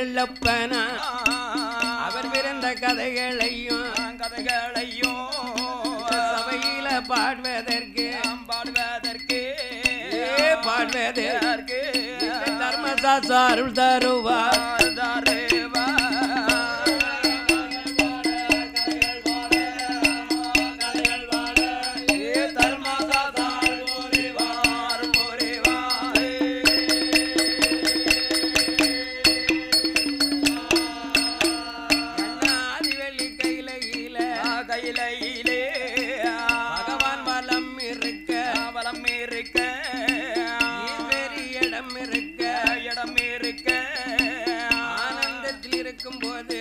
இழப்பனா அவர் பிறந்த கதைகளையும் கதைகளையும் சபையில பாடுவதற்கு பாடுவதற்கு பாடுவதற்கு தர்மசாஸ்திர அருள் தருவார். ஆனந்தத்தில் இருக்கும் போது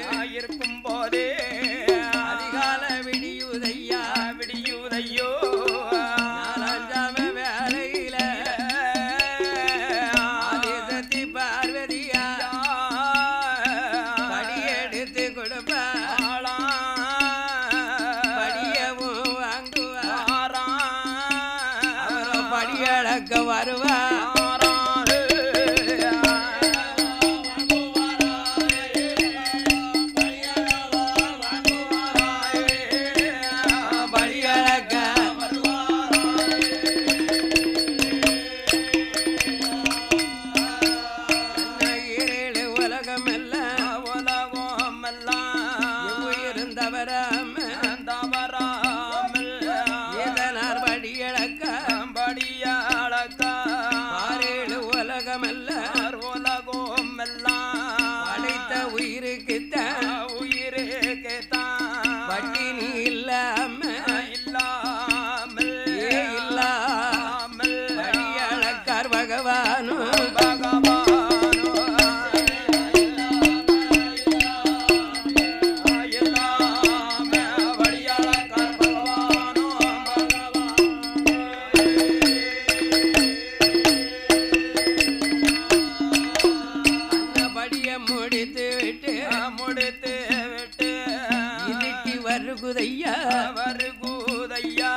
வருகுதையா வருகுதையா?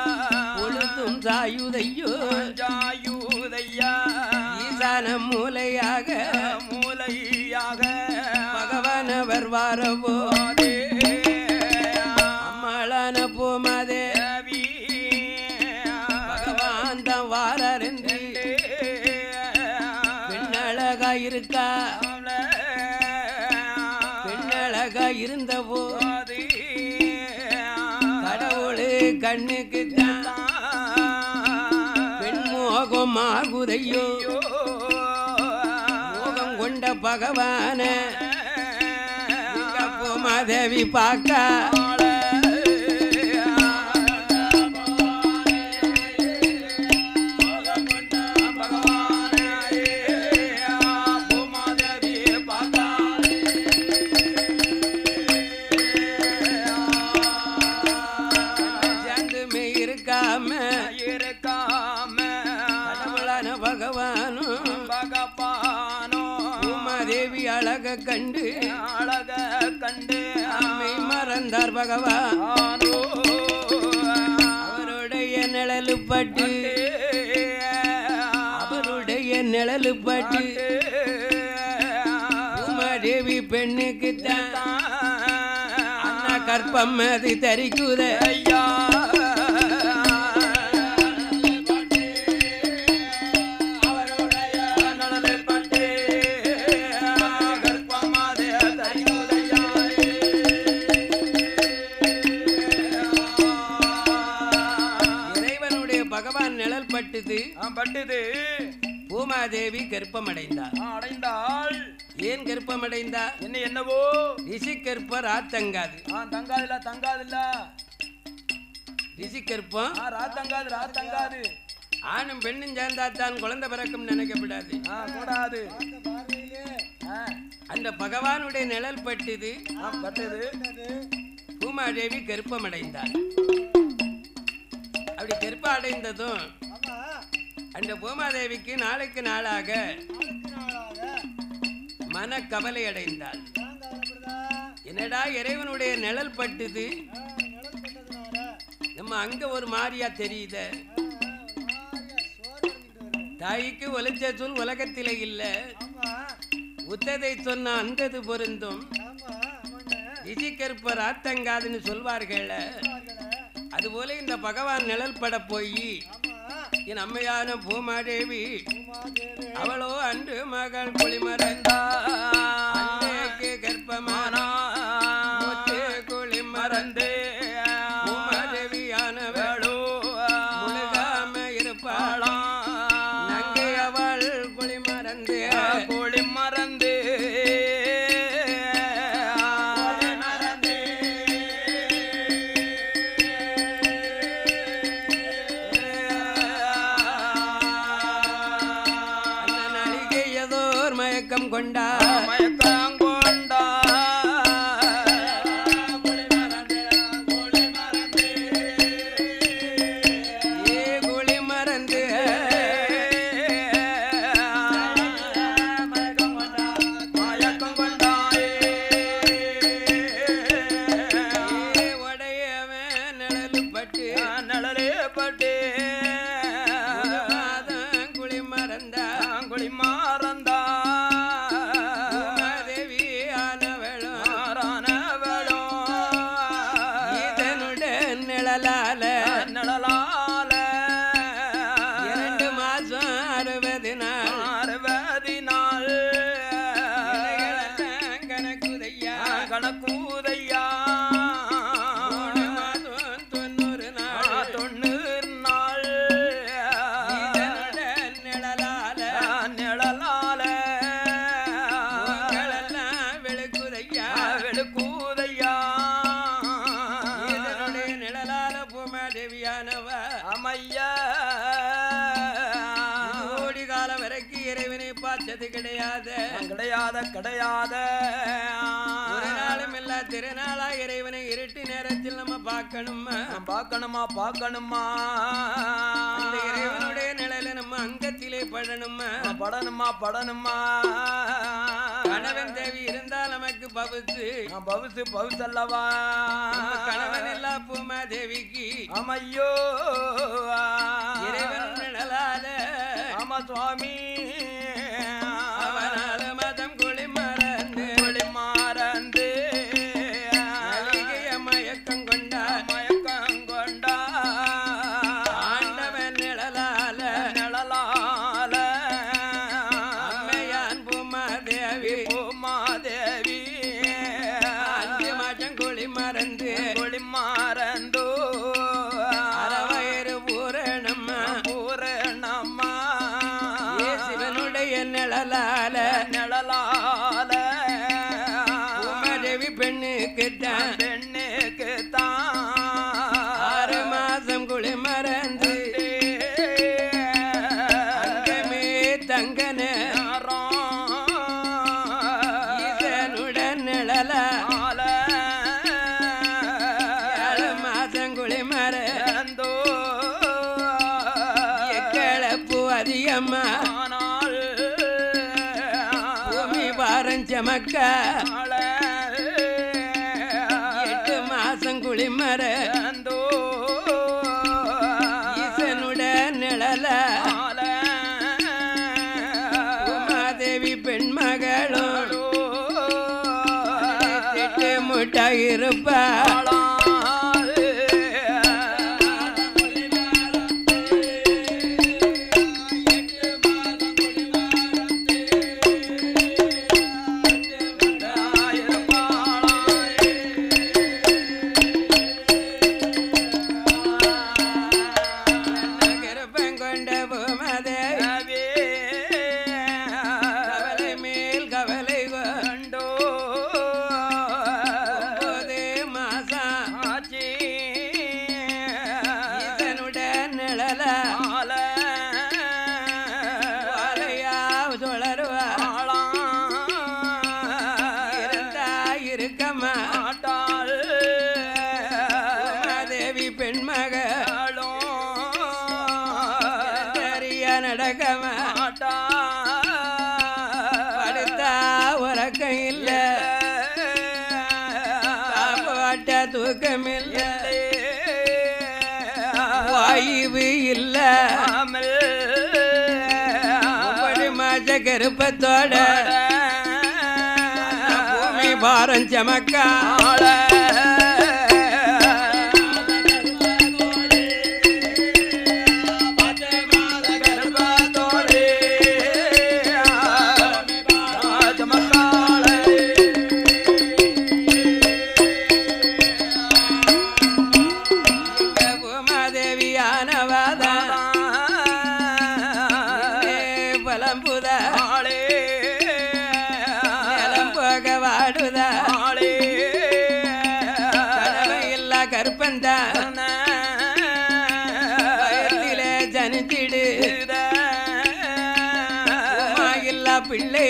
பொழுதும் சாயுதையோ? ஜாயுதையா ஈசான மூலையாக மூலையாக பகவானவர் வாரவோ? கண்ணுக்கு தான் பெண் மோகம் கொண்ட பகவான மாதேவி பார்க்க. பகவானோ அவருடைய நிழலு பட்டு அவருடைய நிழலு பட்டு பூமாதேவி பெண்ணுக்கு தான் கற்பம் அது தரிக்குத. ஐயா. நிழல் பட்டுது பூமாதேவி கர்ப்பமடைந்தார் அடைந்தால் ஏன் கர்ப்பமடைந்தா என்ன என்னவோ? ரிஷி கர்ப்பம் ராத்தங்காது ஆ தங்காதுல தங்காதுல்ல ரிஷி கர்ப்பம்? ஆ ராத்தங்காது ராத்தங்காது ஆணும் பெண்ணும் சேர்ந்தாத்தான் குழந்தை பிறக்கும் நினைக்கப்படாது. கூடாது அந்த பகவானுடைய நிழல் பட்டுது. ஆ, பட்டது. பூமாதேவி கர்ப்பமடைந்தார் அப்படி கர்ப்ப அடைந்ததும் அந்த பூமாதேவிக்கு நாளுக்கு நாளாக மன கவலை அடைந்தாள் என்னடா இறைவனுடைய நிழல் பட்டுது? நம்ம அங்க ஒரு மாறியா தெரியுத? தாய்க்கு ஒலிச்ச சொல் உலகத்திலே இல்லை. உத்ததை சொன்ன அந்தது பொருந்தும். இசிக்கற்பர் ஆத்தங்காதுன்னு சொல்வார்கள். அதுபோல இந்த பகவான் நிழல் பட போய் என் அம்மையான பூமாதேவி. அவளோ அன்று மகள் குளிமறைந்தார் but ஐயா. கோடி காலம் வரைக்கும் இறைவனை பார்த்தது கிடையாது. கிடையாத கிடையாத. நாளும் திருநாளா இறைவனை இருட்டு நேரத்தில் நம்ம பார்க்கணுமா. பார்க்கணுமா பார்க்கணுமா? இறைவனுடைய நிலையில நம்ம அங்கத்திலே படணுமா? படணுமா படணுமா? கணவன் தேவி இருந்தால் நமக்கு பவுசு. பவுசு பவுசு அல்லவா? கணவன் இல்லா பூமா தேவிக்கு. அமையோ இறைவன் நிழலால ஆமா சுவாமி. மரியம்மா பூமி பாரஞ்சமக்க கட்ட கருப்பத்தோட பூமி பாரம் சமக்கா. பிள்ளை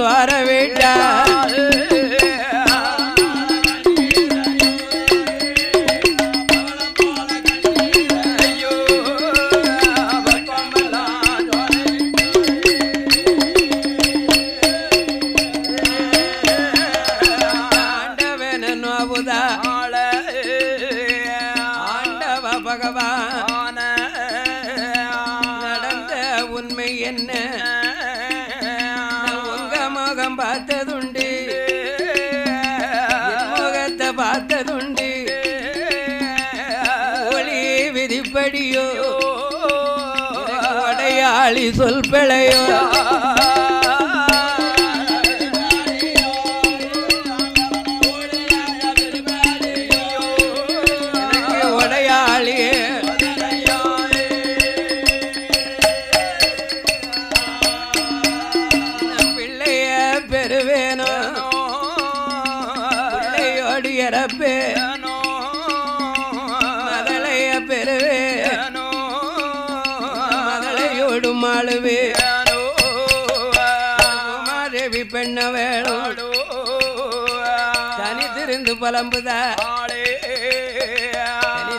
துவார விட்டா சொல் பிழையோ. பெருவேனோ பிள்ளையோடு இறப்பே திருந்து பலம்புதா?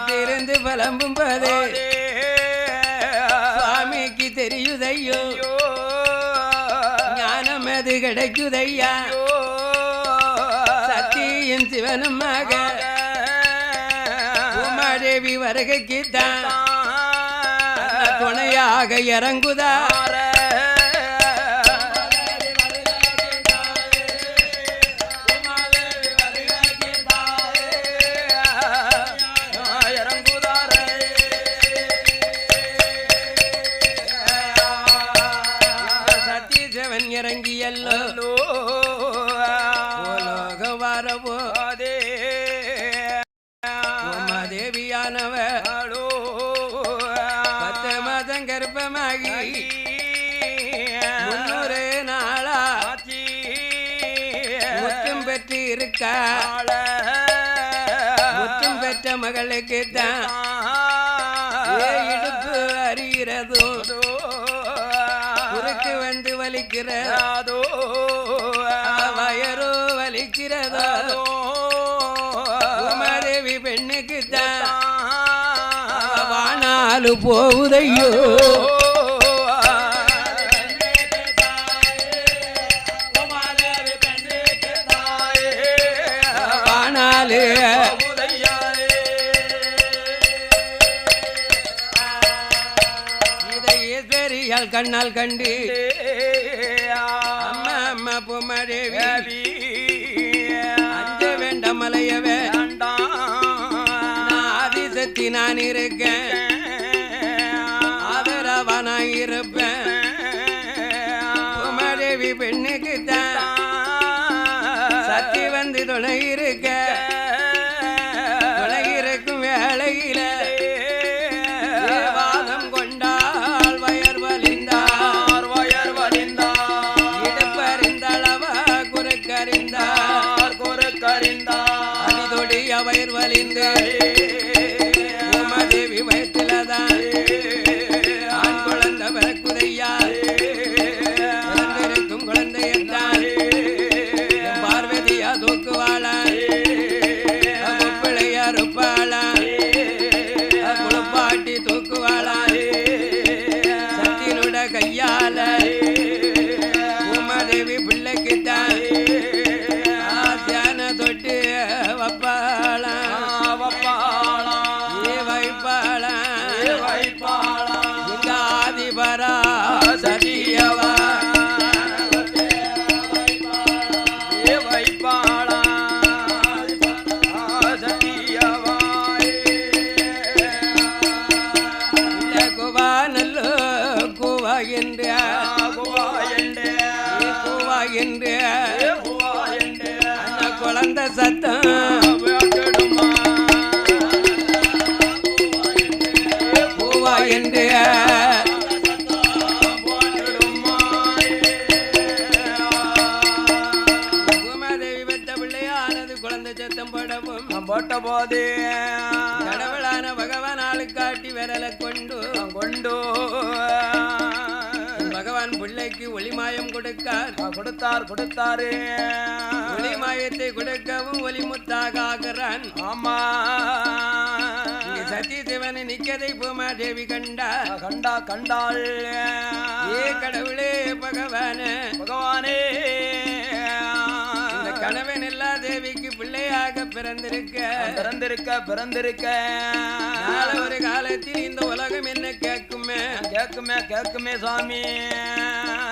திருந்து பலம்பும் போது சுவாமிக்கு தெரியுதையோ? ஞானம் அது கிடைக்குதையா? சத்தியும் சிவனுமாக உமாதேவி வருகைக்குத்தான் துணையாக இறங்குதார செய்கிறதோ உமாதேவி பெண்ணுக்கு தானாலும் போகுதையோ கண்ணால் கண்டு இருக்க ஆதரவன இருப்பேன் மனைவி பெண்ணுக்கு தான் சத்தி வந்து துணை இருக்க. குழந்தை சத்தம் போடவும் போட்ட போதே கடவுளான பகவான் ஆளு காட்டி விரலை கொண்டு. கொண்டு. பகவான் பிள்ளைக்கு ஒளிமாயம் கொடுக்கார். கொடுத்தார் கொடுத்தாரு. ஒளிமாயத்தை கொடுக்கவும் ஒளிமுத்தாக ஆகிறான். ஆமா. இங்கே சத்தியசிவனை நிக்கதை பூமாதேவி கண்டா நான் கண்டா கண்டாள். ஏ கடவுளே பகவான. பகவானே. தேவிக்கு பிள்ளையாக பிறந்திருக்க. பிறந்திருக்க பிறந்திருக்க. ஒரு காலத்தில் இந்த உலகம் என்ன கேட்குமே? கேக்குமே கேக்குமே சாமி.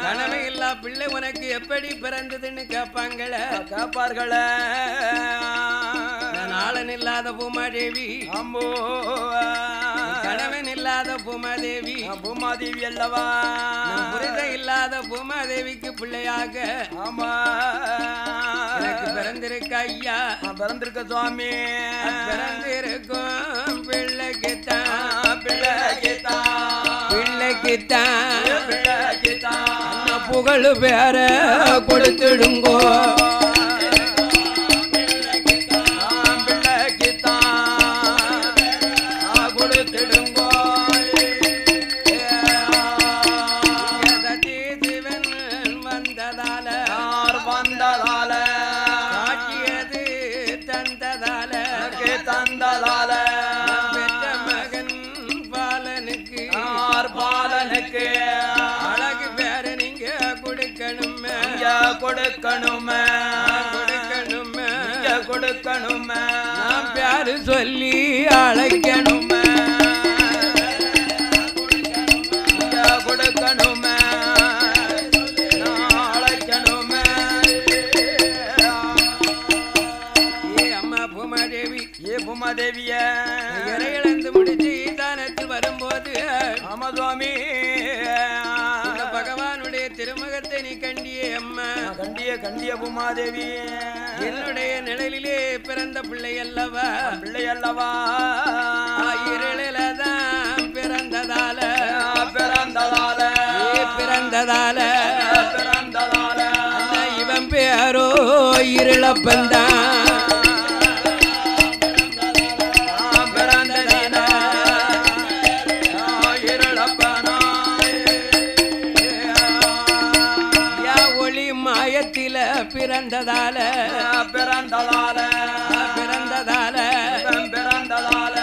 கனவு இல்லா பிள்ளை உனக்கு எப்படி பிறந்ததுன்னு கேட்பாங்களே? கேப்பார்களே நாளன் இல்லாத பூமாதேவி. அம்போ கணவன் இல்லாத பூமாதேவி. பூமாதேவி அல்லவா? புரித இல்லாத பூமாதேவிக்கு பிள்ளையாக. ஆமா. எனக்கு பிறந்திருக்க ஐயா. பிறந்திருக்க சுவாமி. பிறந்திருக்கும் பிள்ளைக்குத்தான் பிள்ளைக்குத்தான் பிள்ளைக்குத்தான் பிள்ளைக்குத்தான் புகழ் பேர கொடுத்துடுங்கோ. தந்ததால பெற்ற மகன் பாலனுக்கு யார் பாலனுக்கு? அழகு பேர நீங்க கொடுக்கணுமே. கொடுக்கணுமே. கொடுக்கணுமே. கொடுக்கணுமே. பேரு சொல்லி அழைக்கணுமே. கண்டிய பூமாதேவி என்னுடைய நிழலிலே பிறந்த பிள்ளை அல்லவா பிள்ளை அல்லவா இருளிலதான் பிறந்ததால. பிறந்ததால. பிறந்ததால. பிறந்ததால. அண்ணா இவன் பேரோ இருளப்பந்தான். பிறந்ததால. பிறந்ததால. பிறந்ததால. பிறந்ததால.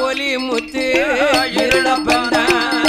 ஒளி முத்து இருளப்பந்தான்